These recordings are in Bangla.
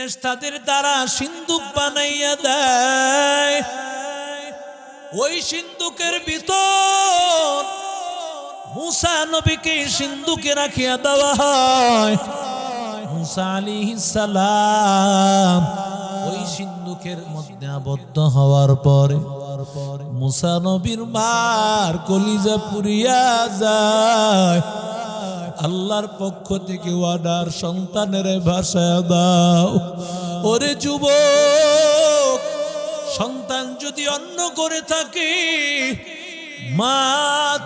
ফেরেশতাদের দ্বারা সিন্ধুক বানাইয়া দেয়। ওই সিন্ধুকের ভিতর মুসা নবীকে সিন্ধুকে রাখিয়া দেওয়া হয়। মুসা আলাইহিস সালাম ওই সিন্ধুকের মধ্যে আবদ্ধ হওয়ার পরে মুসা নবীর মার কলিজা পুরিয়া যায়। আল্লাহর পক্ষ থেকে ওয়াডার সন্তানের ভাষা দাও। ওরে যুবক, সন্তান যদি অন্য করে থাকে, মা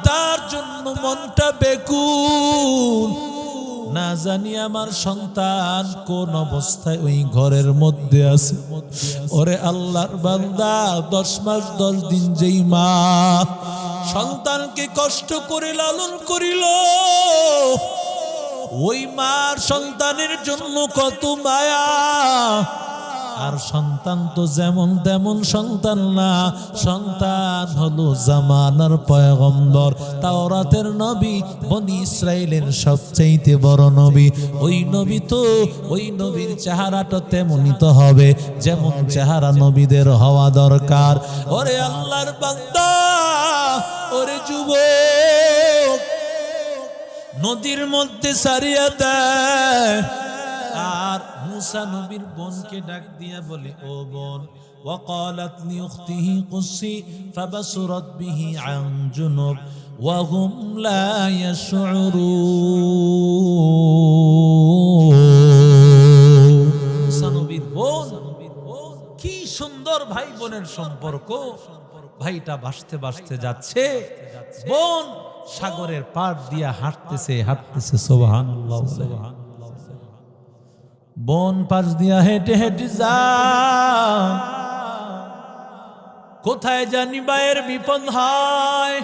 তার জন্য মনটা বেকুল। না জানি আমার সন্তান কোন অবস্থায় ওই ঘরের মধ্যে আছে। ওরে আল্লাহর বান্দা, দশ মাস দশ দিন যেই মা সন্তানকে কষ্ট করে লালন করিল। ওই মার সন্তানের জন্য কত মায়া। আর সন্তান তো যেমন তেমন সন্তান না। সন্তান হলো জামানার পয়গম্বর। তাওরাতের নবী বনি ইসরায়েলের সবচাইতে বড় নবী। ওই নবী তো, ওই নবীর চেহারাটা তেমনই তো হবে, যেমন চেহারা নবীদের হওয়া দরকার। ওরে আল্লাহর বান্দা, ওরে যুবক, নদীর মধ্যে সারিয়া দেয় আর মুসা নবীর বোনকে ডাক দিয়া বলে ও বোন وقالت لأخته قصي فبصرت به عن جنب وهم لا يشعرون মুসা নবীর বোন কি সুন্দর ভাই বোনের সম্পর্ক ভাইটা ভাসতে ভাসতে যাচ্ছে বোন সাগরের পাড় দিয়া হাঁটতেছে হাঁটতেছে সোবাহান বোন পাশ দিয়া হেঁটে হেঁটে যা। কোথায় জানি বায়ের বিপদ হয়।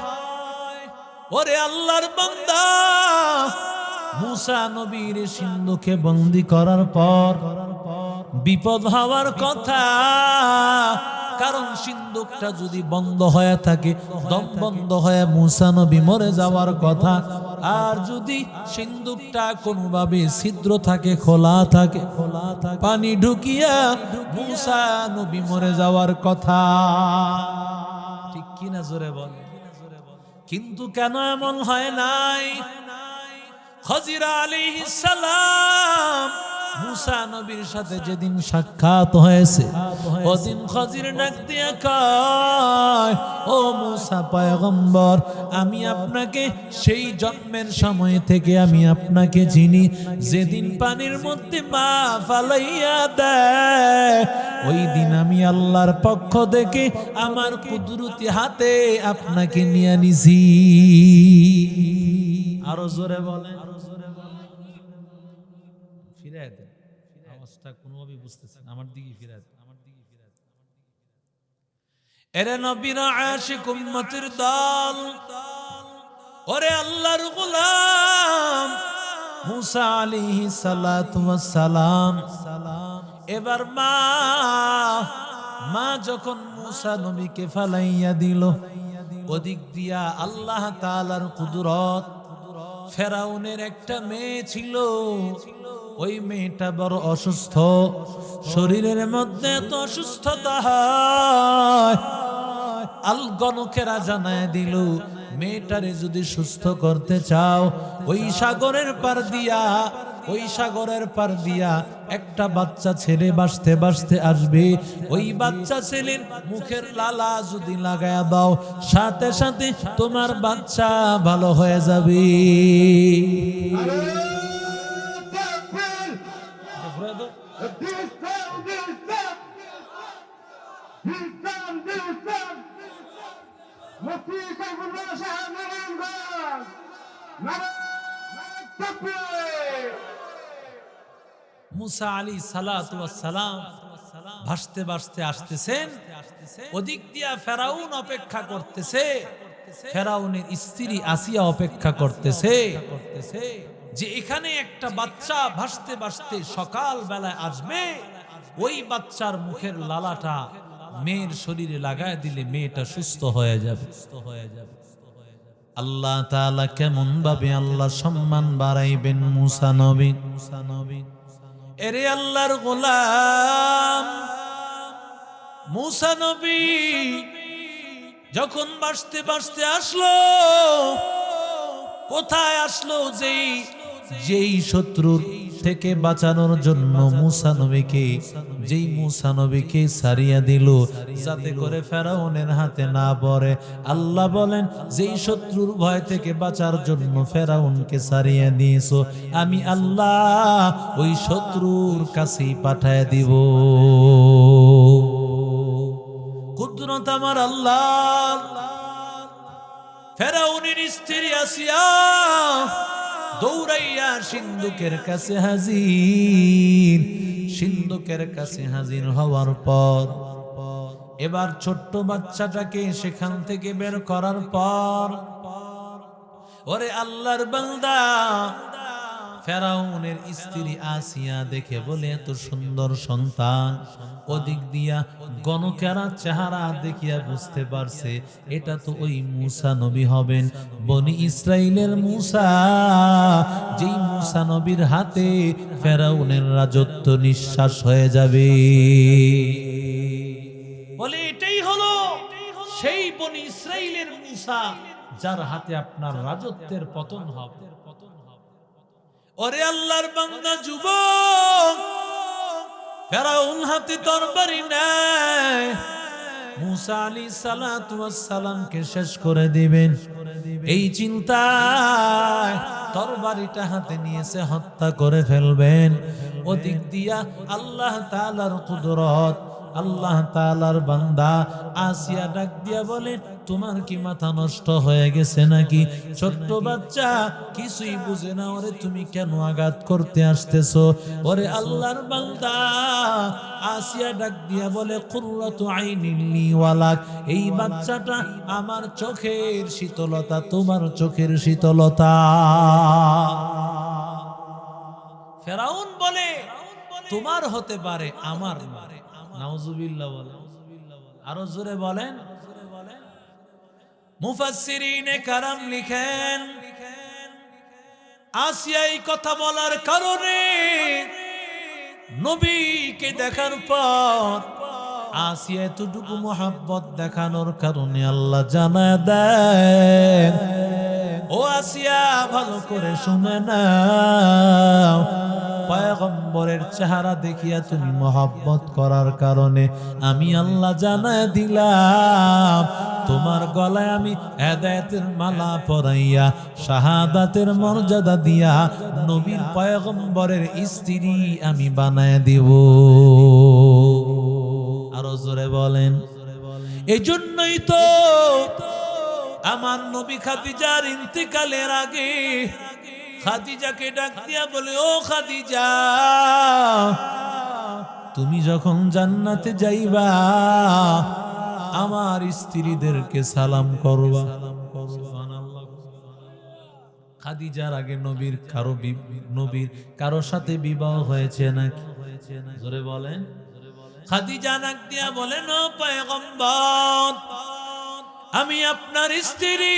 ওরে আল্লাহর বান্দা, মুসা নবীর সিন্ধুকে বন্দি করার পর বিপদ হওয়ার কথা কারণ সিন্ধুকটা যদি বন্ধ হয়ে থাকে, দম বন্ধ হয়ে মুসা নবী মরে যাওয়ার কথা। আর যদি সিন্ধুকটা কোনোভাবে ছিদ্র থাকে, খোলা থাকে খোলা থাকে পানি ঢুকিয়া মুসা নবী মরে যাওয়ার কথা। ঠিক কিনা জোরে বল? কিন্তু কেন এমন হয় নাই? খজিরা আলাইহিস সালাম মুসা নবীর সাথে যেদিন সাক্ষাৎ হয়েছে, ওদিন খজির ডাক দিয়া কয়, ও মুসা পয়গম্বর, আমি আপনাকে সেই জন্মের সময় থেকে আমি আপনাকে চিনি। যেদিন পানির মধ্যে মা ফালাইয়া দেয় ওই দিন আমি আল্লাহর পক্ষ থেকে আমার কুদরতি হাতে আপনাকে নিয়ে নিছি। আরও জোরে বলেন। দেন। আওয়াজটা কোনোভাবে বুঝতেছেন আমার দেন আমার দেন। এরে নবীরা দল, ওরে আল্লাহর গোলাম মুসা সালাম এবার মা মা যখন মুসা নবীকে ফালাইয়া দিল, ওদিক দিয়া আল্লাহ তাআলার কুদরত, ফেরাউনের একটা মেয়ে ছিল। ওই মেয়েটা বড় অসুস্থ। শরীরের মধ্যে তো অসুস্থতা। আল গণকেরা জানায় দিল, মেয়েটারে যদি সুস্থ করতে চাও, ওই সাগরের পার দিয়া, ওই সাগরের পার দিয়া একটা বাচ্চা ছেলে বাসতে বাসতে আসবে। ওই বাচ্চা ছেলের মুখের লালা যদি লাগায়া দাও, সাথে সাথে তোমার বাচ্চা ভালো হয়ে যাবে। মুসা আলী সালাম ভাসতে ভাসতে আসতেছেন। ওদিক দিয়া ফেরাউন অপেক্ষা করতেছে। ফেরাউনের স্ত্রী আসিয়া অপেক্ষা করতেছে। যে এখানে একটা বাচ্চা ভাসতে ভাসতে সকাল বেলায় আসবে, ওই বাচ্চার মুখের লালাটা মেয়ের শরীরে লাগায় দিলে মেয়েটা সুস্থ হয়ে যাবে। সুস্থ হয়ে যাবে আল্লাহ তাআলা কেমন ভাবে আল্লাহ সম্মান বাড়াইবেন মুসা নবী মুসা নবী? এরে আল্লাহর গোলাম, মুসা নবী যখন বাঁচতে বাঁচতে আসলো, কোথায় আসলো যেই যেই শত্রুর থেকে বাঁচানোর জন্য মুসা নবীকে, যেই মুসা নবীকে সারিয়া দিল, যাতে করে ফেরাউনের হাতে না পড়ে। আল্লাহ বলেন, যেই শত্রুর ভয় থেকে বাঁচার জন্য ফেরাউনকে সারিয়া দিয়েছ, আমি আল্লাহ ওই শত্রুর কাছেই পাঠায় দিব। কুদরত আমার আল্লাহ, ফেরাউনের স্ত্রী আসিয়া দৌড়াইয়া সিন্ধুকের কাছে হাজির, সিন্ধুকের কাছে হাজির হওয়ার পর, এবার ছোট্ট বাচ্চাটাকে সেখান থেকে বের করার পর, ওরে আল্লাহর বান্দা ফেরাউনের স্ত্রী আসিয়া দেখে বলে, এত সুন্দর সন্তান। ওদিক দিয়া গণকেরা চেহারা দেখিয়া বুঝতে পারছে, এটা তো ওই মুসা নবী হবেন। বনি ইসরায়েলের মুসা, যেই মুসা নবীর হাতে ফেরাউনের রাজত্ব নিঃশ্বাস হয়ে যাবে। বলে, এটাই হলো সেই বনি ইসরাইলের মুসা, যার হাতে আপনার রাজত্বের পতন হবে। ওরে আল্লাহর বান্দা, যুবক, ফেরাউন হাতে তরবারি নেয়। মুসা আলী সালামকে শেষ করে দিবেন। এই চিন্তায় তরবারিটা হাতে নিয়েছে হত্যা করে ফেলবেন। ওদিক দিয়া আল্লাহ তাআলার কুদরত আল্লাহ তাআলার বান্দা আসিয়া ডাক দিয়া বলে, তোমার কি মাথা নষ্ট হয়ে গেছে নাকি? ছোট্ট বাচ্চা, কিছুই বুঝে না। ওরে, তুমি কেন আঘাত করতে আসতেছ? ওরে আল্লাহর বান্দা আসিয়া ডাক দিয়া বলে, কুররাতু আইনিল্লি ওয়ালাক এই বাচ্চাটা আমার চোখের শীতলতা, তোমার চোখের শীতলতা। ফেরাউন বলে, তোমার হতে পারে, আমার নাউজুবিল্লাহ বলে আরও জোরে বলেন। মুফাসসিরিনে কারাম লিখেন আসিয়া এই কথা বলার কারণে নবীকে দেখার পর আসিয়া এতটুকু মোহাব্বত দেখানোর কারণে আল্লাহ জানা দেন। ও আসিয়া ভালো করে শুনে নাও। পয়গম্বরের চেহারা দেখিয়া তুমি মহাব্বত করার কারণে আমি আল্লাহ জানা দিলাম, তোমার গলায় আমি হেদায়েতের মালা পরাইয়া, শাহাদাতের মর্যাদা দিয়া নবীর পয়গম্বরের স্ত্রী আমি বানায় দিব। আরও জোরে বলেন। এই জন্যই তো আমার নবী খাদিজার ইন্তিকালের আগে খাদিজাকে ডাক দিয়া বলে, ও খাদিজা, তুমি যখন জান্নাতে যাইবা, আমার স্ত্রীদেরকে সালাম করবা। খাদিজার আগে নবীর কারও নবীর কারও সাথে বিবাহ হয়েছে নাকি? জোরে বলেন। খাদিজা নাক দিয়া বলেন ও পয়গম্বর আমি আপনার স্ত্রী।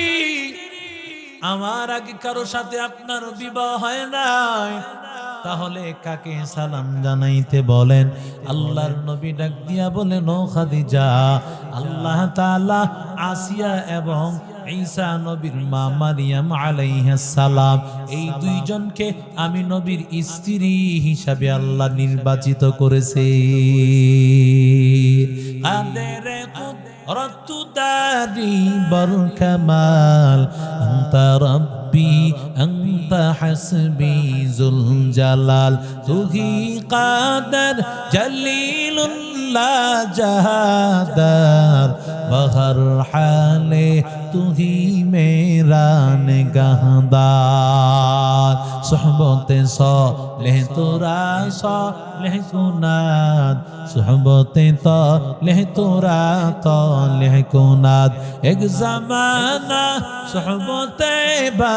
আমার আগে কারও সাথে আপনার বিবাহ হয় নাই। তাহলে কাকে সালাম জানাইতে বলেন? আল্লাহর নবী ডাক দিয়া বলেন, ও খাদিজা, আল্লাহ তাআলা আসিয়া এবং ঈসা নবীর মা মারিয়াম আলাইহিস সালাম, এই দুইজনকে আমি নবীর স্ত্রী হিসাবে আল্লাহ নির্বাচিত করেছে। কাদের কুদরত দারি বরকামাল আনতা রব্বি আনতা হাসবি জুল জালাল তুহি কাদের জলিলুল্লাহ জাহাদার বহর হালে তুহি মেরা নিগাহদার সোহবতে সলেহ তোরা সলেহ কুনাদ। সোহবতে তলেহ তোরা তলেহ কুনাদ। এক জামানা সোহবতে বা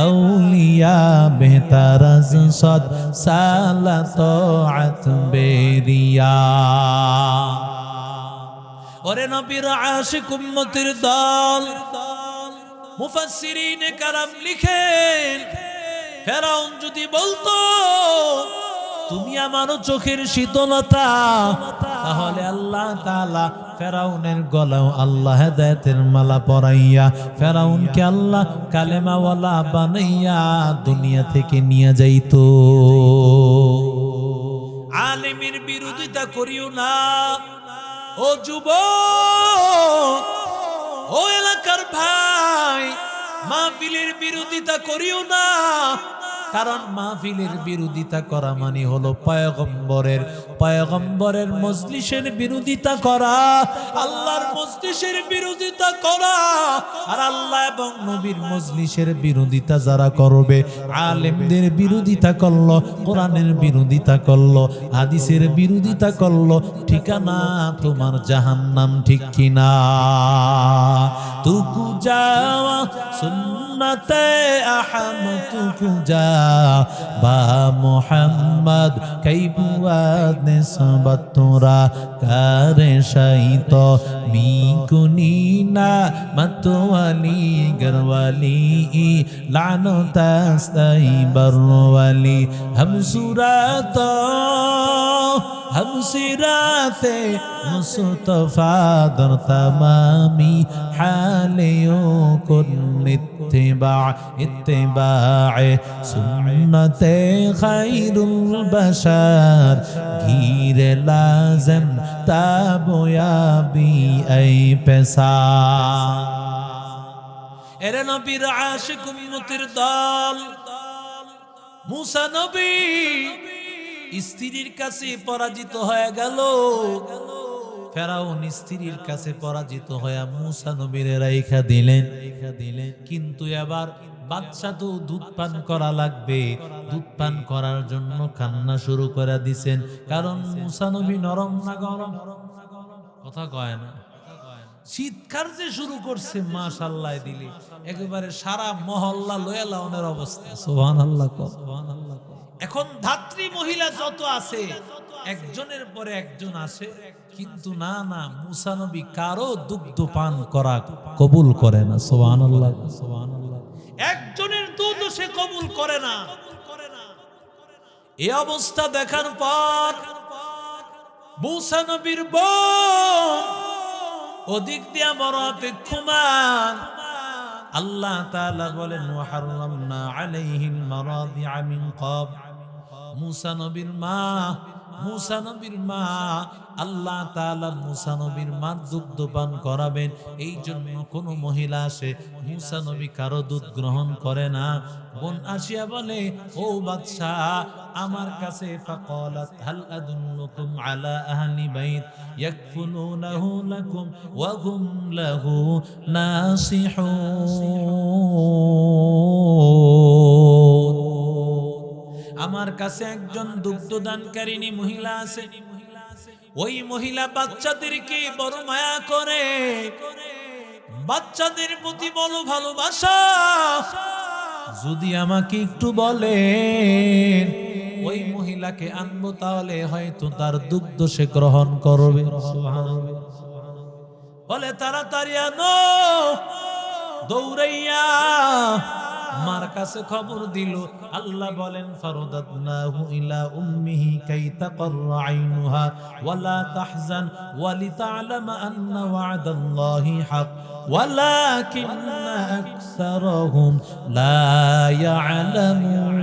আউলিয়া বেহতার সদ সালা তোআত বেরিয়া। ওরে নবীর আশিক উম্মতির দল। মুফাসসিরিনে কারাম লিখেন, ফেরাউন যদি বলতো, তুমি আমারও চোখের শীতলতা, তাহলে আল্লাহ তাআলা ফেরাউনের গলাও আল্লাহ হেদায়েতের মালা পরাইয়া, ফেরাউনকে আল্লাহ কালেমাওয়ালা বানাইয়া দুনিয়া থেকে নিয়ে যাইতো। আলেমের বিরোধিতা করিও না। ও যুব ও এলাকার ভাই মাহফিলের বিরোধিতা করিও না। কারণ মাহফিলের বিরোধিতা করা মানে হলো পয়গম্বরের পয়গম্বরের মজলিসের বিরোধিতা করা, আল্লাহর মজলিসের বিরোধিতা করা, আর আল্লাহ এবং নবীর মজলিসের বিরোধিতা যারা করবে, আলেমদের বিরোধিতা করল, কোরআনের বিরোধিতা করল, হাদিসের বিরোধিতা করল, ঠিকানা তোমার জাহান্নাম ঠিক কিনা? তুকু যাওয়া সুন্নতে আহমদ পূজা বা মোহাম্মদ কৈবুয়াদ নিসবত তোরা কারে শাইত। মিকুনিনা মতওয়ালি, গরওয়ালি লানত আস্তাই, বরওয়ালি। হম সুরাত ہم سرات مصطفیٰ در تمامی حالیوں کن اتباع اتباع سنت خير البشر گیر لازم تاب و یابی ای پسار এরে নবীর আশিক উন্নতির দল মুসা নবী স্ত্রীর কাছে পরাজিত হয়ে গেল ফেরাউন স্ত্রীর কাছে পরাজিত হয়ে মুসা নবীর রাইখা দিলেন। দিলেন কিন্তু এবার বাচ্চা তো দুধ পান করা লাগবে। দুধ পান করার জন্য কান্না শুরু করে দিছেন। কারণ মুসা নবী নরম না গরম? কথা কয় না। চিৎকার যে শুরু করছে মাশাল্লাহ দিলি। একেবারে সারা মহল্লা লয়া লাউনের অবস্থা। সোহান আল্লাহ এখন ধাত্রী মহিলা যত আছে একজনের পরে একজন আসে কিন্তু না না মুসানবী কারও দুগ্ধ পান করা কবুল করে না সোহান একজনের দুধ সে কবুল করে না। এই অবস্থা দেখার পর মুসা নবীর বোন ওদিক দিয়া বড় অপেক্ষমান। আল্লাহ তাআলা বলেন ওয়াহাররামনা আলাইহিল মারাদিআ মিন মুসা নবীর মা, মুসা নবীর মা, আল্লাহ তাআলা মুসা নবীর মা দুগ্ধ পান করাবেন। এই জন্য কোন মহিলা আসে, মুসা নবী কারও দুধ গ্রহণ করে না। বোন আসিয়া বলে, ও বাদশা আমার কাছে ফাকালাত, হাল আদুল্লুকুম আলা আহলি বাইত, ইয়াকফুলুনাহু লাকুম ওয়া হুম লাহু নাসিহুন। আমার কাছে একজন দুগ্ধদানকারিনী মহিলা আছে। ওই মহিলা বাচ্চাদেরকে বড় মায়া করে, বাচ্চাদের প্রতি বলো ভালোবাসা। যদি আমাকে একটু বলেন, ওই মহিলাকে আনব তাহলে হয়তো তার দুগ্ধ সে গ্রহণ করবে। বলে, তাড়াতাড়ি আনো, দৌড়াইয়া মার কাছে খবর দিল, আল্লাহ বলেন, ফারদাদনাহু ইলা উম্মিহি কাই তাকাররা আইনুহা ওয়ালা তাহজান ওয়ালি তাআলামা আন্না ওয়াদাল্লাহি হক। ওয়ালাকিন আকসারহুম লা ইয়ালামুন।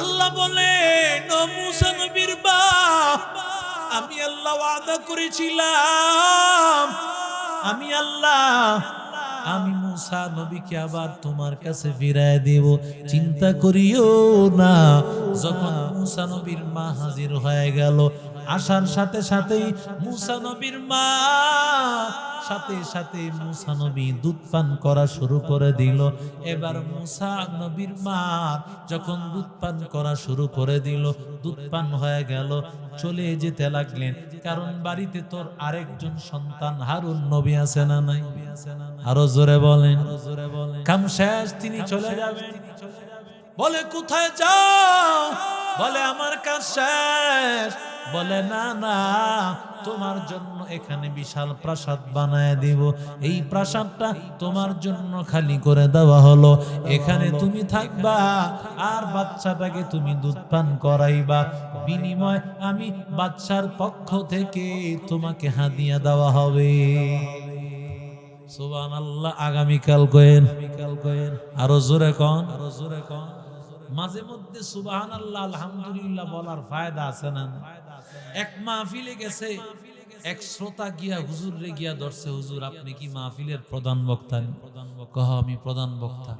আল্লাহ বলেন, ও মুসা নবীর বাপ, আমি আল্লাহ ওয়াদা করেছিলাম আমি আল্লাহ, আমি মুসা নবীকে আবার তোমার কাছে ফিরায় দেব। চিন্তা করিও না, যখন মুসা নবীর মা হাজির হয়ে গেল আসার সাথে সাথেই মুসা নবীর মা, সাথে সাথে মুসা নবী দুধ পান করা শুরু করে দিল। এবার মুসা নবীর মা যখন দুধ পান করা শুরু করে দিল, দুধ পান হয়ে গেল, চলে যেতে লাগলেন। কারণ বাড়িতে তোর আরেকজন সন্তান হারুন নবী আছে না নাই? আরও জোরে বলেন। কাম শেষ, তিনি চলে যাবেন। বলে, কোথায় যাও? বলে, আমার কাজ শেষ। বলে, না না, তোমার জন্য এখানে বিশাল প্রাসাদ বানায় দিব। এই প্রাসাদটা তোমার জন্য খালি করে দেওয়া হলো। এখানে তুমি থাকবা আর বাচ্চাটাকে তুমি দুধ পান করাইবা। বিনিময় আমি বাচ্চার পক্ষ থেকে তোমাকে হাদিয়া দেওয়া হবে। সুবান আল্লাহ আগামীকাল কয়েন। আরও জোরে কন আরও জোরে কন। মাঝে মধ্যে সুবাহান আল্লাহ আলহামদুলিল্লাহ বলার ফায়দা আছে না? এক মাহফিলে গেছে, এক শ্রোতা গিয়া হুজুর রে গিয়া ধরছে, হুজুর, আপনি কি মাহফিলের প্রধান বক্তা প্রধান কহ, আমি প্রধান বক্তা।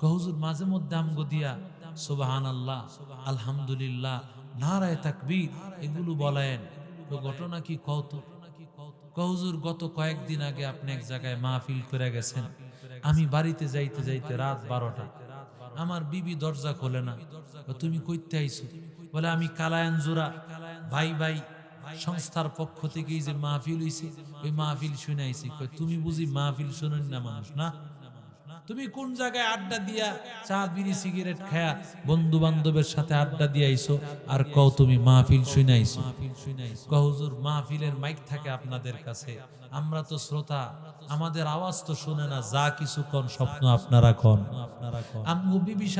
কহ, হুজুর, মাঝে মধ্যে আমগো দিয়া সুবাহান আল্লাহ আলহামদুলিল্লাহ, নারায় তাকবীর, এগুলো বলেন। ঘটনা কি কত কহুজুর গত কয়েকদিন আগে আপনি এক জায়গায় মাহফিল করে গেছেন। আমি বাড়িতে যাইতে যাইতে রাত বারোটা। আমার বিবি দরজা খোলে না। তুমি কইতে আইছো? বলে, আমি কালায়ান জোড়া ভাই ভাই সংস্থার পক্ষ থেকে যে মাহফিল হইছে, ওই মাহফিল শুনে আইছি। তুমি বুঝি মাহফিল শুনেন না মানুষ, না? তুমি কোন জায়গায় আড্ডা দিয়া চা, বিড়ি, সিগারেট খায়া বন্ধু বান্ধবের সাথে আড্ডা দিয়ে আইছো? আর কও, তুমি মাহফিল শুনে শুনাইছো কও হুজুর, মাহফিলের মাইক থাকে আপনাদের কাছে। আমরা তো শ্রোতা, আমাদের আওয়াজ তো শুনে না, যা কিছু কোন স্বপ্ন আপনারা কন।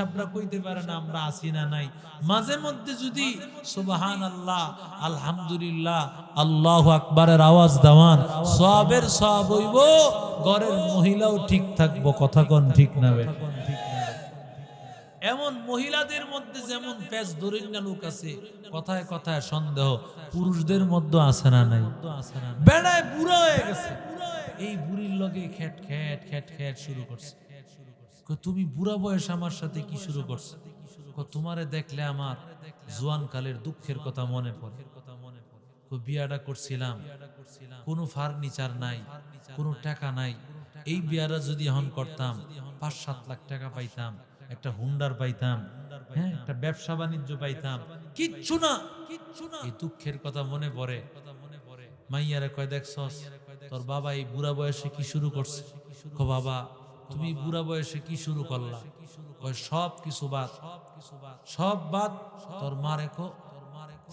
আপনারা কইতে পারে না আমরা আসি না নাই। মাঝে মধ্যে যদি সুবাহান আল্লাহ আলহামদুলিল্লাহ, আল্লাহ আকবরের আওয়াজ দেওয়ান, সবের সব হইব, ঘরের মহিলাও ঠিক থাকব, কথা কন ঠিক না এমন মহিলাদের মধ্যে যেমন পেজ দরিন্না লোক আছে, কথায় কথায় সন্দেহ, পুরুষদের মধ্যে আছে না নাই? বেড়ায় বুড়া হয়ে গেছে। এই বুড়ির লগে খেট খেট খেট খেট শুরু করছে। তুমি বুড়া বয়স আমার সাথে কি শুরু করছ? তোমারে দেখলে আমার জোয়ান কালের দুঃখের কথা মনে পড়ে। বিয়াটা করছিলাম। কোনো ফার্নিচার নাই, কোনো টাকা নাই। এই বিয়াটা যদি এখন করতাম, পাঁচ সাত লাখ টাকা পাইতাম। একটা হুন্ডার পাইতাম হ্যাঁ একটা ব্যবসা বাণিজ্য পাইতাম। কিচ্ছু না। কিচ্ছু না এই দুঃখের কথা মনে পড়ে। মাইয়ারে কয় দেখছস তোর বাবা এই বুড়া বয়সে কি শুরু করছে? কো, বাবা, তুমি বুড়া বয়সে কি শুরু করলা? কয়, সব কিছু বাদ। সব বাদ। তোর মা রেখো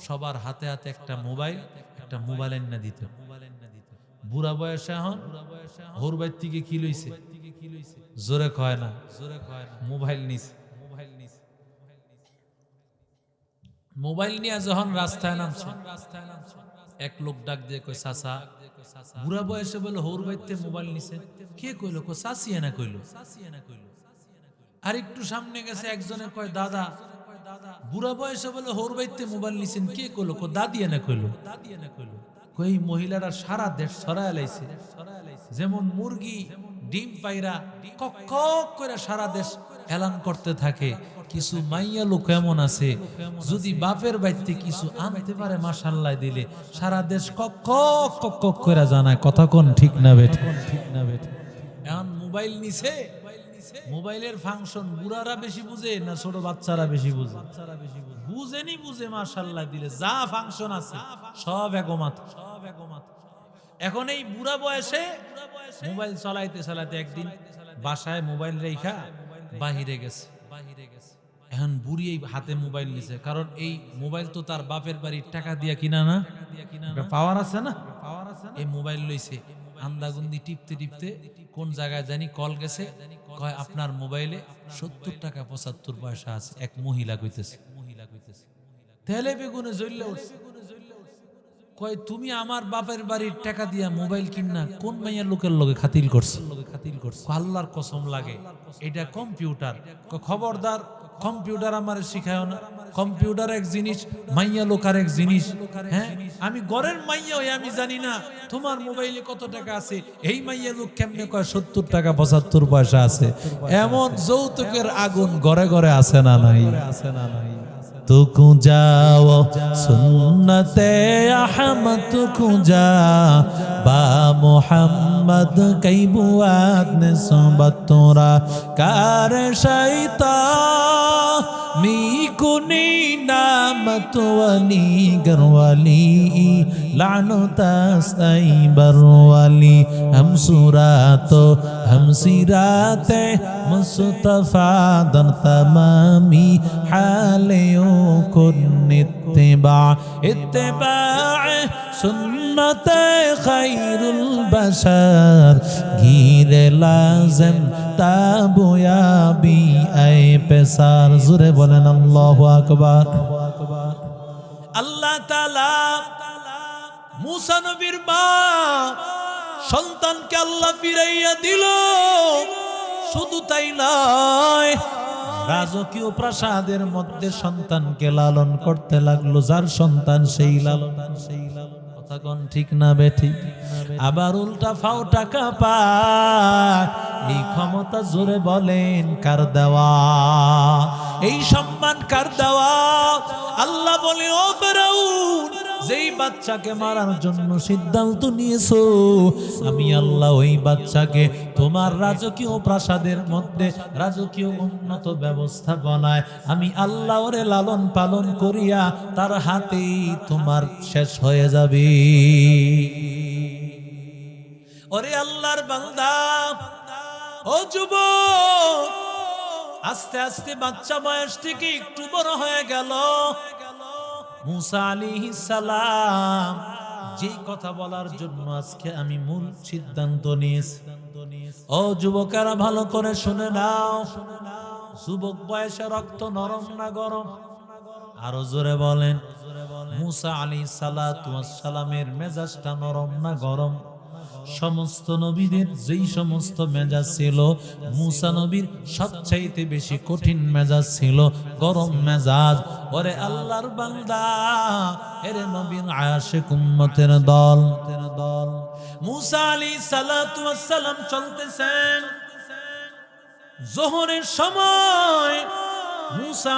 সবার হাতে হাতে একটা মোবাইল একটা মোবাইল এনে দিত। বুড়া বয়সে এখন হোর বাইর থেকে কি লইছে? জোরে কয় না, জোরে কয় না। মোবাইল নিছে মোবাইল নিছে। মোবাইল নিয়ে যখন রাস্তায় নামছে, এক লোক ডাক দিয়ে কই চাচা, বুড়া বয়সে বলে হোর বাইতে মোবাইল নিছে? কে কইলো? কো চাচি এনা কইলো। আর একটু সামনে গেছে একজনে কয়, দাদা, বুড়া বয়সে বলে হোর বাইতে মোবাইল নিছেন। কে কইলো? কো দাদি এনা কইলো। দাদি এনা কইলো কই মহিলারা সারা দেশ ছড়ায় লাইছে। যেমন মুরগি ডিম পাইরা কক কক করে সারা দেশ এলান করতে থাকে। কিছু মাইয়া লোক এমন আছে যদি বাপের বাড়িতে কিছু আনতে পারে মাসাল্লাহ দিলে সারা দেশ কক কক কক কক করে জানায়। কথা কোন ঠিক না বেঠে? ঠিক না বেঠে? এখন মোবাইল নিছে মোবাইলের ফাংশন বুড়ারা বেশি বুঝে না ছোট বাচ্চারা বেশি বুঝে? বাচ্চারা বেশি বুঝে বুঝেনি বুঝে মাশাল্লাহ দিলে যা ফাংশন আছে সব একমাত্র সব একমাত্র। এখন এই বুড়া বয়সে মোবাইল চালাইতে চালাইতে একদিন বাসায় মোবাইল রেখা বাহিরে গেছে। বাহিরে গেছে এখন বুড়ি এই হাতে মোবাইল নিছে, কারণ এই মোবাইল তো তার বাপের বাড়ির টাকা দিয়া কিনা না? পাওয়ার আছে না? পাওয়ার আছে এই মোবাইল লইছে। আন্দাগুন্দি টিপতে টিপতে কোন জায়গায় জানি কল গেছে, কয় আপনার মোবাইলে সত্তর টাকা পঁচাত্তর পয়সা আছে, এক মহিলা কইতেছে মহিলা কইতেছে। তেলে বেগুনে জ্বললে উঠছে। কয়, তুমি আমার বাপের বাড়ির টাকা দিয়া মোবাইল কিনা কোন মাইয়ার লোকের লগে খাতিল করছে? লোকে খাতিল করছে আল্লাহর কসম লাগে, এটা কম্পিউটার। খবরদার, কম্পিউটার আমার শিখায় না। কম্পিউটার এক জিনিস, মাইয়া লোকার এক জিনিস। হ্যাঁ আমি ঘরের মাইয়া হয়ে আমি জানি না তোমার মোবাইলে কত টাকা আছে। এই মাইয়া লোক কেমনে কয়, সত্তর টাকা, পঁচাত্তর পয়সা আছে। এমন যৌতুকের আগুন ঘরে ঘরে আছে না নাই আছে না নাই? तुकु जाओ सुन्नते अहमद तुकु जा बा मोहम्मद कई बुआत ने सोबत तोरा कार शैता मी कुनी नाम तो अली गरवाली लानो तस्तई बरवाली हम सुरातो हम सिराते मुस्तफा दर तमामी हालियों কুন ইত্তিবা ইত্তিবা সুন্নতে খাইরুল বাশার। ঘিরে লাজম তাবুয়াবি আই পেসার জুরে বলেন আল্লাহু আকবার। আল্লাহ তাআলা মুসা নবীর মা সন্তানকে আল্লাহ ফিরাইয়া দিল। শুধু তাই নয় রাজকীয় প্রাসাদের মধ্যে সন্তানকে লালন করতে লাগল, যার সন্তান সেই লালন সেই লালন ঠিক না বেঠি? আবার উল্টা ফাও টাকা পায়। এই ক্ষমতা জোরে বলেন, কার দেওয়া? এই সম্মান কার দেওয়া? আল্লাহ বলে, ও ফেরাউন যেই বাচ্চাকে মারার জন্য সিদ্ধান্ত নিয়েছো, আমি আল্লাহ ওই বাচ্চাকে তোমার রাজকীয় প্রাসাদের মধ্যে রাজকীয় উন্নত ব্যবস্থাপনায় আমি আল্লাহ ওরে লালন পালন করিয়া তার হাতেই তোমার শেষ হয়ে যাবে। ওরে আল্লাহর বান্দা, ও যুবক, আস্তে আস্তে বাচ্চা বয়স থেকে একটু বড় হয়ে গেল। মুসা আলী সালাম যে কথা বলার জন্য আজকে আমি মূল সিদ্ধান্ত নিয়েছি। ও যুবকেরা, ভালো করে শুনে নাও। যুবক বয়সে রক্ত নরম না গরম? আরও জোরে বলেন, মুসা আলী সালামের মেজাজটা নরম না গরম? সমস্ত নবীদের যেই সমস্ত মেজাজ ছিল, মুসা নবীর সবচাইতে বেশি কঠিন মেজাজ ছিল, গরম মেজাজ। ওরে আল্লাহর বান্দা, এরে নবীর আয়াসে কুম্মতের দল। দল মুসা আলী সালাম চলতেছেন। জোহরের সময়, মুসা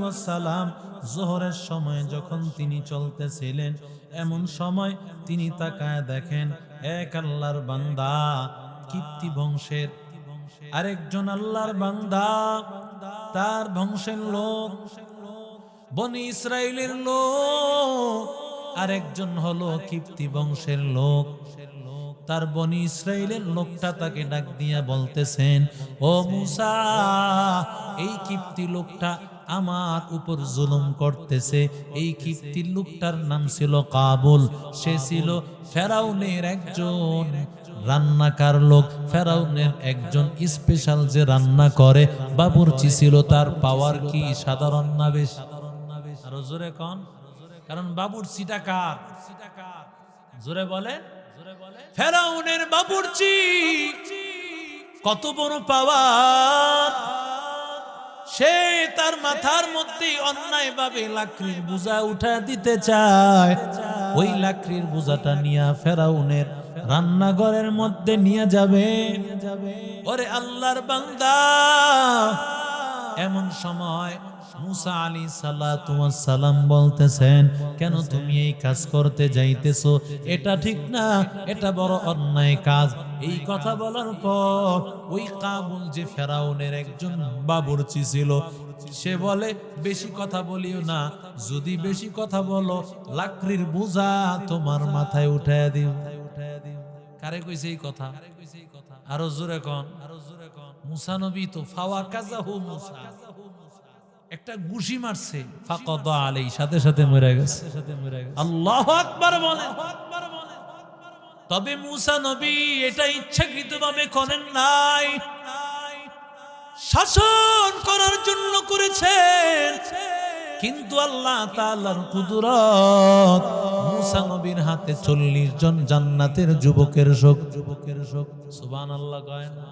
ওয়াস সালাম জোহরের সময় যখন তিনি চলতেছিলেন এমন সময় তিনি তাকায় দেখেন, এক আল্লাহর বান্দা কিপ্তি বংশের। আরেকজন আল্লাহর বান্দা, তার বংশের লোক, বনি ইসরায়েলের লোক। আরেকজন হলো কীর্তি বংশের লোক। তার বনি ইসরায়েলের লোকটা তাকে ডাক দিয়া বলতেছেন, ও মুসা, এই কীর্তি লোকটা আমার উপর জুলুম করতেছে। এই কিপ্তির লোকটার নাম ছিল কাবুল। সে ছিল ফেরাউনের একজন রান্নাকার লোক। ফেরাউনের একজন স্পেশাল যে রান্না করে বাবুরচি ছিল তার পাওয়ার কি সাধারণ না বেশ? জোরে কন। কারণ বাবুরচিটা কার? জোরে বলে ফেরাউনের বাবুরচি কত বড় পাওয়ার সে তার মাথার মধ্যে অন্যায় ভাবে লাকড়ির বোঝা উঠা দিতে চায়। ওই লাকড়ির বোঝাটা নিয়ে ফেরাউনের রান্নাঘরের মধ্যে নিয়ে যাবে। ওরে আল্লাহর বান্দা, এমন সময় মুসা আলী সালাম বলতেছেন, কেন তুমি এই কাজ করতে যাইতেছো? এটা ঠিক না, এটা বড় অন্যায় কাজ। এই কথা বলার পর ওই কাবুল যে ফেরাউনের একজন ছিল, সে বলে, বেশি কথা বলিও না, যদি বেশি কথা বলো, লাকড়ির বোঝা তোমার মাথায় উঠায় দিও। কারে কইছে এই কথা? আরও জোরে কন। আরও জোরে কন মুসা নবী তো ফাওয়া কাজা হু মুসা। একটা গুশি মারছে। ফাকদ আলাই সাথে সাথে মরে গেছে। আল্লাহ আকবার বলে তবে মুসা নবী এটা ইচ্ছাকৃতভাবে করেন নাই। শাসন করার জন্য করেছেন। কিন্তু আল্লাহ তাআলার কুদরত মুসা নবীর হাতে চল্লিশ জন জান্নাতের যুবকের শোক। যুবকের শোক। সুবহানাল্লাহ কয় না।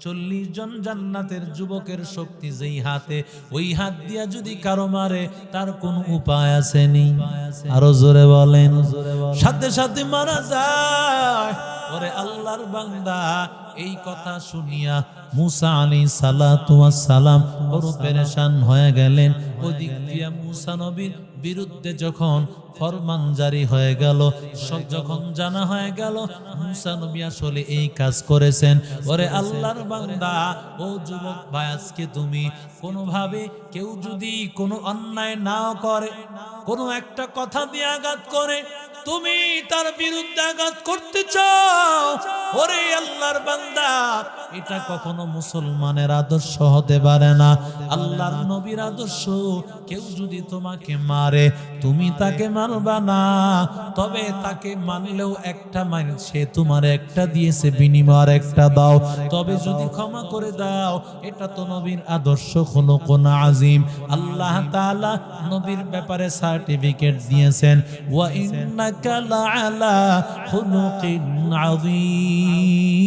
চল্লিশ জন জান্নাতের যুবকের শক্তি যেই হাতে, ওই হাত দিয়া যদি কারও মারে, তার কোন উপায় আছে আসেনি। আরও জোরে বলেন। সাথে সাথে মারা যায়। ওরে আল্লাহর বান্দা, এই কথা শুনিয়া মুসা আলী সালাম বড় পেরেশান হয়ে গেলেন। ওদিক দিয়া মুসা নবীর বিরুদ্ধে যখন ফরমান জারি হয়ে গেল, সব যখন জানা হয়ে গেল, মুসা নবী আসলে এই কাজ করেছেন। ওরে আল্লাহর বান্দা, ও যুবক ভাই, আজকে তুমি কোনোভাবে কেউ যদি কোনো অন্যায় নাও করে, কোনো একটা কথা দিয়ে আঘাত করে তুমি তার বিরুদ্ধে আঘাত করতে চাও? ওরে আল্লাহর বান্দা, এটা কখনো মুসলমানের আদর্শ হতে পারে না। আল্লাহর নবীর আদর্শ, কেউ যদি তোমাকে মারে, তুমি তাকে মারবা না। তবে তাকে মানলেও একটা মাইল সে তোমার একটা দিয়েছে, বিনিময় একটা দাও। তবে যদি ক্ষমা করে দাও, এটা তো নবীর আদর্শ হলো কোন আজিম। আল্লাহ তাআলা নবীর ব্যাপারে সার্টিফিকেট দিয়েছেন। ওয়া إنك لعلى خلق عظيم.